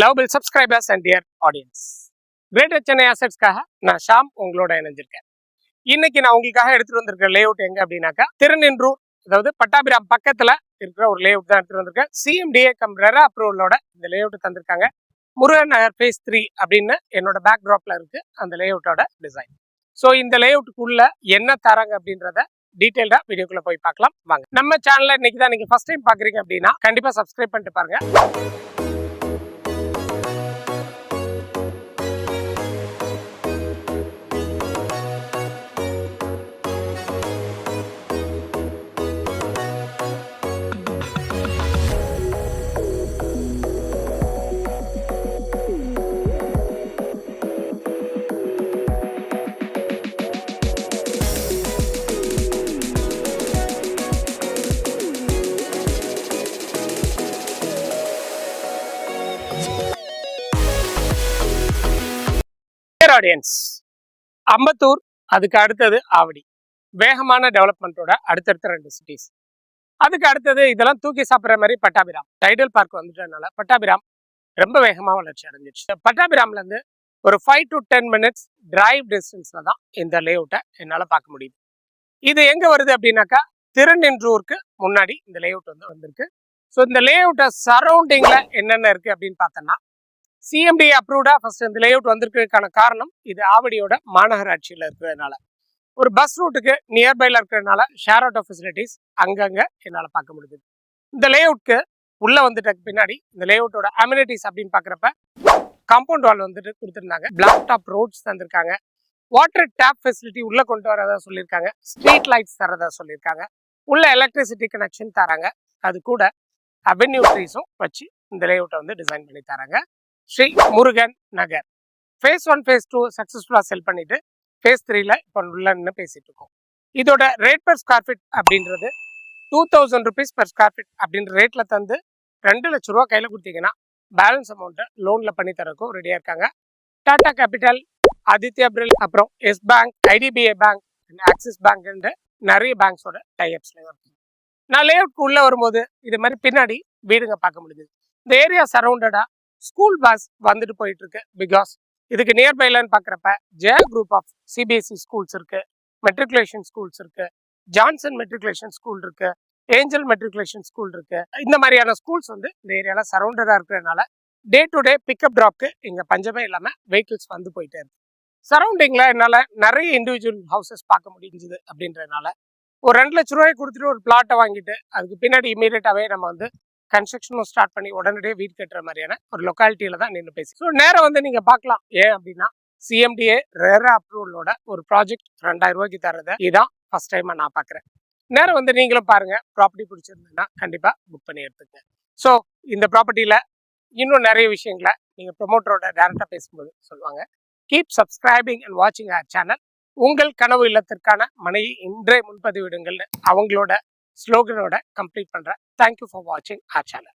Lovable subscribers and dear audience greater Chennai அசட்ஸ்க்காக நான் ஷாம் உங்களோட இணைஞ்சிருக்கேன். இன்னைக்கு நான் உங்களுக்காக எடுத்துட்டு வந்திருக்கிற லே அவுட் எங்க அப்படின்னாக்கா திருநின்றூர் அதாவது பட்டாபிராம் பக்கத்துல இருக்கிற ஒரு லே அவுட் தான் எடுத்துட்டு வந்திருக்கேன். சிஎம்டிஏ கம் ரெரா அப்ரூவலோட இந்த லே அவுட் தந்திருக்காங்க. முருகன் நகர் ஃபேஸ் த்ரீ அப்படின்னு என்னோட பேக் ட்ராப்ல இருக்கு அந்த லே அவுட்டோட டிசைன் ஸோ இந்த லே அவுட்டுக்குள்ள என்ன தராங்க அப்படின்றத டீட்டெயில்டா வீடியோக்குள்ள போய் பார்க்கலாம். வாங்க. நம்ம சேனல்ல இன்னைக்கு தான் நீங்க ஃபர்ஸ்ட் டைம் பாக்குறீங்க அப்படின்னா கண்டிப்பா சப்ஸ்கிரைப் பண்ணிட்டு பாருங்க. ஆடியன்ஸ் அம்பத்தூர் அதுக்கு அடுத்தது ஆவடி. வேகமான டெவலப்மெண்ட்டோட அடுத்தடுத்த ரெண்டு சிட்டிஸ் அதுக்கு அடுத்தது இதெல்லாம் தூக்கி சாப்பிட்ற மாதிரி பட்டாபிராம். டைடல் பார்க் வந்துட்டதுனால பட்டாபிராம் ரொம்ப வேகமாக வளர்ச்சி அடைஞ்சிச்சு பட்டாபிராம்லேருந்து ஒரு five to ten minutes drive டிஸ்டன்ஸ்ல தான் இந்த லே அவுட்டை என்னால் பார்க்க முடியுது. இது எங்க வருது அப்படின்னாக்கா திருநின்றூருக்கு முன்னாடி இந்த லே அவுட் வந்து வந்திருக்கு. ஸோ இந்த லே அவுட்டை சரௌண்டிங்ல என்னென்ன இருக்கு அப்படின்னு பார்த்தோன்னா சிஎம்டி அப்ரூவ்டா ஃபர்ஸ்ட் இந்த லேஅவுட் வந்திருக்கிறதுக்கான காரணம் இது ஆவடியோட மாநகராட்சியில் இருக்கிறதுனால. ஒரு பஸ் ரூட்டுக்கு நியர்பைல இருக்கிறதுனால ஷேர் ஆட்டோ ஃபெசிலிட்டிஸ் அங்கங்க என்னால் பார்க்க முடியுது. இந்த லேஅவுட்க்கு உள்ள வந்துட்டதுக்கு பின்னாடி இந்த லேஅவுட்டோட அமினிட்டிஸ் அப்படின்னு பார்க்குறப்ப காம்பவுண்ட் வால் வந்துட்டு கொடுத்துருந்தாங்க. பிளாக் டாப் ரோட்ஸ் தந்திருக்காங்க. வாட்டர் டேப் ஃபெசிலிட்டி உள்ள கொண்டு வரதா சொல்லியிருக்காங்க. ஸ்ட்ரீட் லைட்ஸ் தரதா சொல்லியிருக்காங்க. உள்ள எலக்ட்ரிசிட்டி கனெக்ஷன் தராங்க. அது கூட அவென்யூ ட்ரீஸும் வச்சு இந்த லேஅவுட்டை வந்து டிசைன் பண்ணி தராங்க. Sri Murugan Nagar. Phase one phase two சக்ஸஸ்ஃபுல்லாக செல் பண்ணிட்டு ஃபேஸ் த்ரீல இப்போ உள்ளன்னு பேசிட்டு இருக்கோம். இதோட ரேட் பர் ஸ்கொயர் ஃபீட் அப்படின்றது two thousand rupees per square feet அப்படின்ற ரேட்ல தந்து ரெண்டு லட்ச ரூபா கையில் கொடுத்தீங்கன்னா பேலன்ஸ் அமௌண்ட்டை லோனில் பண்ணி தரக்கும் ரெடியாக இருக்காங்க. டாடா கேபிட்டல் ஆதித்யா பிரில் அப்புறம் Yes bank IDBI bank Axis bank நிறைய பேங்க்ஸோட டைப்ஸ்ல இருக்கு. நான் லேஅவுட்க்கு உள்ள வரும்போது இது மாதிரி பின்னாடி வீடுங்க பார்க்க முடியுது. இந்த ஏரியா சரௌண்டடா ஸ்கூல் பஸ் வந்துட்டு போயிட்டு இருக்கு பிகாஸ் இதுக்கு நியர்பைலன்னு பார்க்குறப்ப J group of CBSE schools இருக்கு மெட்ரிகுலேஷன் ஸ்கூல்ஸ் இருக்கு ஜான்சன் மெட்ரிகுலேஷன் ஸ்கூல் இருக்கு ஏஞ்சல் மெட்ரிகுலேஷன் ஸ்கூல் இருக்கு. இந்த மாதிரியான ஸ்கூல்ஸ் வந்து இந்த ஏரியால சரௌண்டடா இருக்கிறதுனால டே டு டே பிக்கப் ட்ராப்க்கு இங்க பஞ்சமே இல்லாம வெஹிக்கிள்ஸ் வந்து போயிட்டே இருக்கு. சரௌண்டிங்ல என்னால நிறைய இண்டிவிஜுவல் ஹவுசஸ் பார்க்க முடிஞ்சுது அப்படின்றதுனால ஒரு ரெண்டு லட்ச ரூபாய் கொடுத்துட்டு ஒரு பிளாட்டை வாங்கிட்டு அதுக்கு பின்னாடி இமீடியட்டாவே நம்ம வந்து கன்ஸ்ட்ரக்ஷனும் ஸ்டார்ட் பண்ணி உடனடியே வீடு கட்டுற மாதிரியான ஒரு லொக்காலிட்டியில தான் நின்று பேசி. ஸோ நேரம் வந்து நீங்க பார்க்கலாம். ஏன் அப்படின்னா சிஎம்டிஏ ரேர அப்ரூவலோட ஒரு ப்ராஜெக்ட் ரெண்டாயிரம் ரூபாய்க்கு தரதை இதான் ஃபர்ஸ்ட் டைம் நான் பார்க்குறேன். நேரம் வந்து நீங்களும் பாருங்க. ப்ராப்பர்ட்டி பிடிச்சிருந்ததுன்னா கண்டிப்பா புக் பண்ணி எடுத்துங்க ஸோ இந்த ப்ராப்பர்ட்டியில இன்னும் நிறைய விஷயங்களை நீங்க ப்ரொமோட்டரோட டேரக்டா பேசும்போது சொல்லுவாங்க. கீப் சப்ஸ்கிரைபிங் அண்ட் வாட்சிங் ஆர் சேனல் உங்கள் கனவு இல்லத்திற்கான மனைவி இன்றே முன்பதிவிடுங்கள்னு அவங்களோட ஸ்லோகனோட கம்ப்ளீட் பண்றேன். தேங்க்யூ ஃபார் வாட்சிங் ஆர் சேனல்